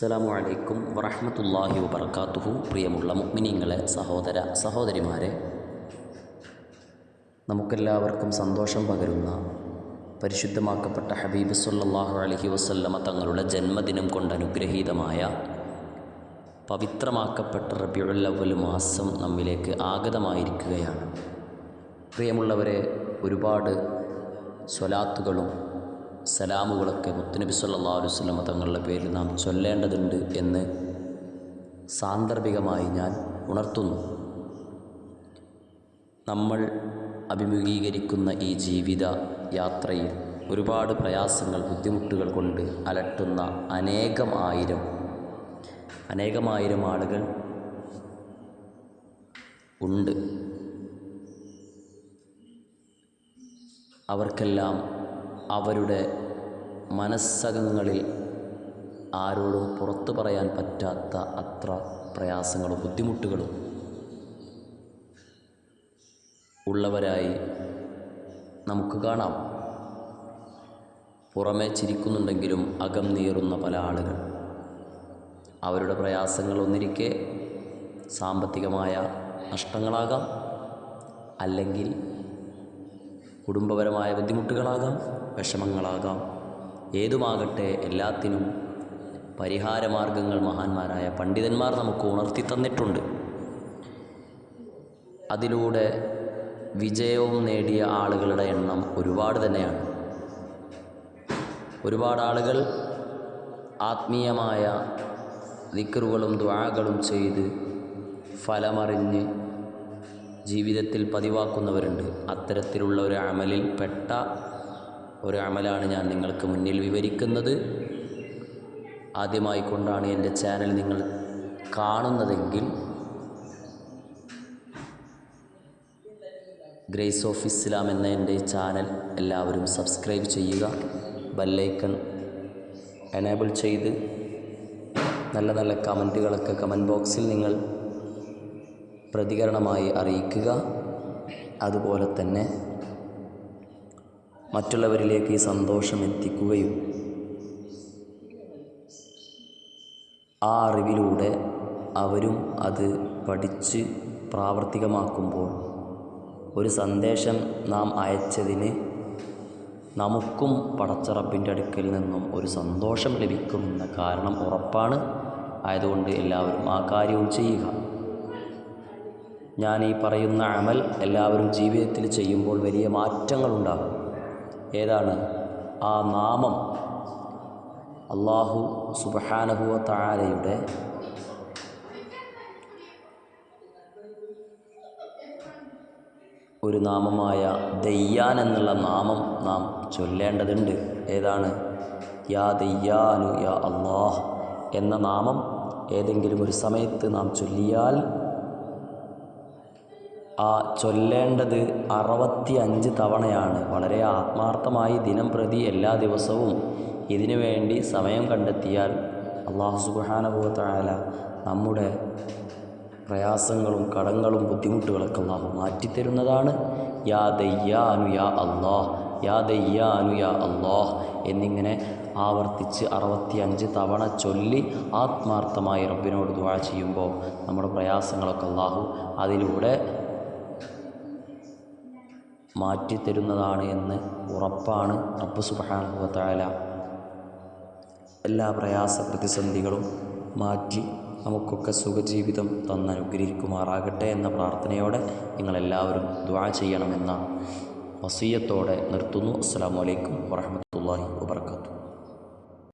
അസ്സലാമു അലൈക്കും വറഹമത്തല്ലാഹി വബർക്കാത്തുഹു പ്രിയമുള്ള മുഗ്മിനിങ്ങളെ സഹോദര സഹോദരിമാരെ നമുക്കെല്ലാവർക്കും സന്തോഷം പകരുന്ന പരിശുദ്ധമാക്കപ്പെട്ട ഹബീബ് സല്ലാഹു അലഹി വസ്ല്ലമ തങ്ങളുടെ ജന്മദിനം കൊണ്ട് അനുഗ്രഹീതമായ പവിത്രമാക്കപ്പെട്ട റബിയുൽ മാസം നമ്മിലേക്ക് ആഗതമായിരിക്കുകയാണ്. പ്രിയമുള്ളവരെ ഒരുപാട് സ്വലാത്തുകളും സലാമുകളൊക്കെ മുത്തനബി സല്ലാ അലൈഹി വസല്ലമ തങ്ങളുടെ പേരിൽ നാം ചൊല്ലേണ്ടതുണ്ട് എന്ന് സാന്ദർഭികമായി ഞാൻ ഉണർത്തുന്നു. നമ്മൾ അഭിമുഖീകരിക്കുന്ന ഈ ജീവിത യാത്രയിൽ ഒരുപാട് പ്രയാസങ്ങൾ ബുദ്ധിമുട്ടുകൾ കൊണ്ട് അലട്ടുന്ന അനേകം ആയിരം അനേകമായിരം ആളുകൾ ഉണ്ട്. അവർക്കെല്ലാം അവരുടെ മനസ്സകങ്ങളിൽ ആരോടും പുറത്തു പറയാൻ പറ്റാത്ത അത്ര പ്രയാസങ്ങളും ബുദ്ധിമുട്ടുകളും ഉള്ളവരായി നമുക്ക് കാണാം. പുറമെ ചിരിക്കുന്നുണ്ടെങ്കിലും അകം നീറുന്ന പല ആളുകൾ. അവരുടെ പ്രയാസങ്ങൾ ഒന്നിരിക്കെ സാമ്പത്തികമായ നഷ്ടങ്ങളാകാം. അല്ലെങ്കിൽ കുടുംബപരമായ ബുദ്ധിമുട്ടുകളാകാം വിഷമങ്ങളാകാം. ഏതുമാകട്ടെ എല്ലാത്തിനും പരിഹാരമാർഗങ്ങൾ മഹാന്മാരായ പണ്ഡിതന്മാർ നമുക്ക് ഉണർത്തി തന്നിട്ടുണ്ട്. അതിലൂടെ വിജയവും നേടിയ ആളുകളുടെ എണ്ണം ഒരുപാട് തന്നെയാണ്. ഒരുപാട് ആളുകൾ ആത്മീയമായ ദിക്കറുകളും ദ്വാകളും ചെയ്ത് ഫലമറിഞ്ഞ് ജീവിതത്തിൽ പതിവാക്കുന്നവരുണ്ട്. അത്തരത്തിലുള്ള ഒരു അമലിൽ പെട്ട ഒരു അമലാണ് ഞാൻ നിങ്ങൾക്ക് മുന്നിൽ വിവരിക്കുന്നത്. ആദ്യമായി കൊണ്ടാണ് എന്റെ ചാനൽ നിങ്ങൾ കാണുന്നതെങ്കിൽ ഗ്രേസ് ഓഫ് ഇസ്ലാം എന്ന എന്റെ ചാനൽ എല്ലാവരും സബ്സ്ക്രൈബ് ചെയ്യുക. ബെല്ലൈക്കൺ എനേബിൾ ചെയ്ത് നല്ല നല്ല കമന്റുകളൊക്കെ കമന്റ് ബോക്സിൽ നിങ്ങൾ പ്രതികരണമായി അറിയിക്കുക. അതുപോലെ തന്നെ മറ്റുള്ളവരിലേക്ക് ഈ സന്തോഷം എത്തിക്കുകയും ആ അറിവിലൂടെ അവരും അത് പഠിച്ച് പ്രാവർത്തികമാക്കുമ്പോൾ ഒരു സന്ദേശം നാം അയച്ചതിന് നമുക്കും പടച്ചറപ്പിന്റെ അടുക്കിൽ നിന്നും ഒരു സന്തോഷം ലഭിക്കുമെന്ന കാരണം ഉറപ്പാണ്. ആയതുകൊണ്ട് എല്ലാവരും ആ കാര്യവും ചെയ്യുക. ഞാൻ ഈ പറയുന്ന അമൽ എല്ലാവരും ജീവിതത്തിൽ ചെയ്യുമ്പോൾ വലിയ മാറ്റങ്ങളുണ്ടാകും. ഏതാണ്? ആ നാമം അള്ളാഹു സുബഹാനഹുവ താരയുടെ ഒരു നാമമായ ദയ്യാൻ എന്നുള്ള നാമം നാം ചൊല്ലേണ്ടതുണ്ട്. ഏതാണ്? യാ ദയ്യാനു യാ അള്ളാഹ് എന്ന നാമം ഏതെങ്കിലും ഒരു സമയത്ത് നാം ചൊല്ലിയാൽ ആ ചൊല്ലേണ്ടത് അറുപത്തി അഞ്ച് തവണയാണ്. വളരെ ആത്മാർത്ഥമായി ദിനം പ്രതി എല്ലാ ദിവസവും ഇതിനു വേണ്ടി സമയം കണ്ടെത്തിയാൽ അള്ളാഹു സുബാനുഭവത്തായാല നമ്മുടെ പ്രയാസങ്ങളും കടങ്ങളും ബുദ്ധിമുട്ടുകളൊക്കെ അള്ളാഹു മാറ്റിത്തരുന്നതാണ്. യാ ദയ്യാനു യാ അള്ളാഹ് യാ ദയ്യാനു യാ അള്ളാഹ് എന്നിങ്ങനെ ആവർത്തിച്ച് അറുപത്തി അഞ്ച് തവണ ചൊല്ലി ആത്മാർത്ഥമായി റബ്ബിനോട് ദുവാ ചെയ്യുമ്പോൾ നമ്മുടെ പ്രയാസങ്ങളൊക്കെ അള്ളാഹു അതിലൂടെ മാറ്റിത്തരുന്നതാണ് എന്ന് ഉറപ്പാണ് റബ്ബ് സുബാനുഭവത്തായാല എല്ലാ പ്രയാസ പ്രതിസന്ധികളും മാറ്റി നമുക്കൊക്കെ സുഖജീവിതം തന്നനുഗ്രഹിക്കുമാറാകട്ടെ എന്ന പ്രാർത്ഥനയോടെ നിങ്ങളെല്ലാവരും ദ്വാ ചെയ്യണമെന്ന വസീയത്തോടെ നിർത്തുന്നു. അസ്സാം വലൈക്കും വാഹമത്തല്ലാഹി വാബർക്കാത്തു